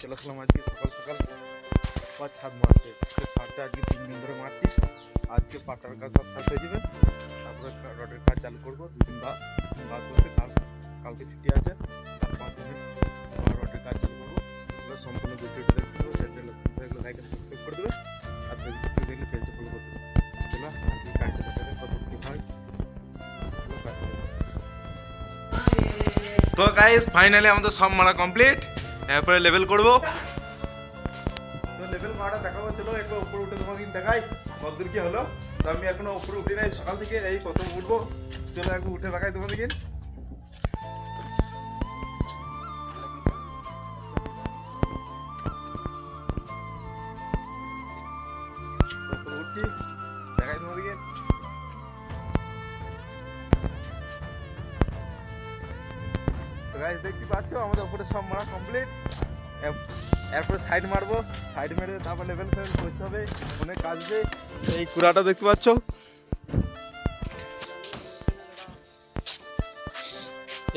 চলে আসলাম আজকে বা ছাদ মারতে ছাদটা আজকে তিন দিন ধরে আজকে পাতার কাজ সব তারপরে রডের কাজ চালু করব। দুদিন কাল কালকে ছুটি আছে। রডের কাজ চালু করব। সম্পূর্ণ লাইক তো গাইস ফাইনালি আমাদের সব মারা কমপ্লিট এরপরে লেভেল করব। তো লেভেল মারা দেখাবো চলো একবার উপরে উঠে তোমাদের দেখাই, কতদূর কি হলো। তো আমি এখনও উপরে উঠি নাই, সকাল থেকে এই প্রথম উঠবো। চলো একবার উঠে দেখাই তোমাদেরকে। উঠছি, দেখাই তোমাদেরকে। তো গাইস দেখতে পাচ্ছ? আমাদের উপরে সব মারা কমপ্লিট এরপরে সাইড মারবো। সাইড মেরে তারপর লেভেল ফেভেল করতে হবে। অনেক কাজ এই কুড়াটা দেখতে পাচ্ছ?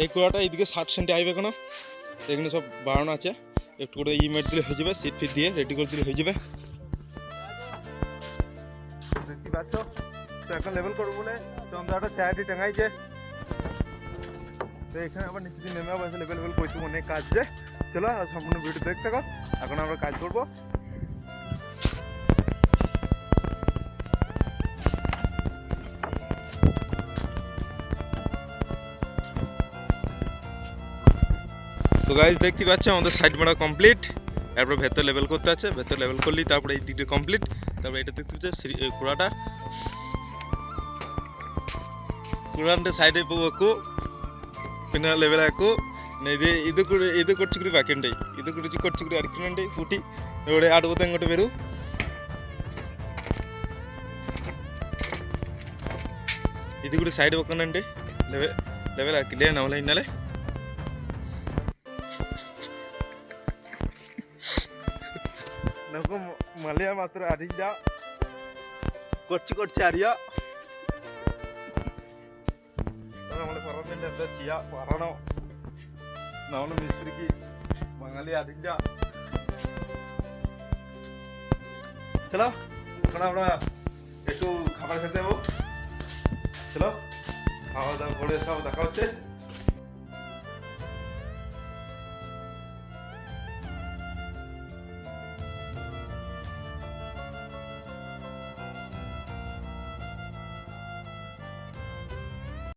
এই কুড়াটা এইদিকে ষাট সেন্টি আইবে কেন? এখানে সব বাড়ানো আছে। একটু করে ই মেট দিলে হয়ে যাবে সিট ফিট দিয়ে রেডি করে দিলে হয়ে যাবে। দেখতে পাচ্ছ? তো এখন লেভেল করব বলে। চন্দ্রাটা চায়াটি টাঙাইছে তো এখানে আবার নিচে নেমে আবার এসে লেভেল লেভেল করছি অনেক কাজ যে। চলো, আর সম্পূর্ণ ভিডিও দেখতে থাকো। এখন আমরা কাজ করব। তো গাইজ দেখতে পাচ্ছ, আমাদের সাইড মারা কমপ্লিট তারপরে ভেতর লেভেল করতে আছে। ভেতর লেভেল করলেই তারপরে এই দিকটা কমপ্লিট তারপরে এটা দেখতে পাচ্ছে কুড়াটা কুড়ানটা সাইডে পোকু പിന്നെ ലെവലാക്കൂ പിന്നെ ഇത് ഇത് ഇത് കുറച്ചുകൂടി ബാക്കിയുണ്ട് ഇത് കുടിച്ച് കുറച്ചുകൂടി അടിക്കുന്നുണ്ട് കൂട്ടി ഇവിടെ അടുപ്പത്ത് അങ്ങോട്ട് വരൂ ഇത് കൂടി സൈഡ് വെക്കുന്നുണ്ട് ലെവൽ ലെവലാക്കില്ലേ നമ്മളെ ഇന്നലെ നമുക്ക് മലയാ മാത്രം അറിയില്ല കുറച്ച് കുറച്ച് അറിയാം നമ്മൾ പറഞ്ഞിട്ട് എന്താ ചെയ്യാ പറയണോ നമ്മള് മിസ്ത്രിക്ക് മംഗളി അറിയില്ല চলো এখন আমরা একটু খাবার খেতে যাবো চলো খাওয়া দাওয়া করে সব দেখা হচ্ছে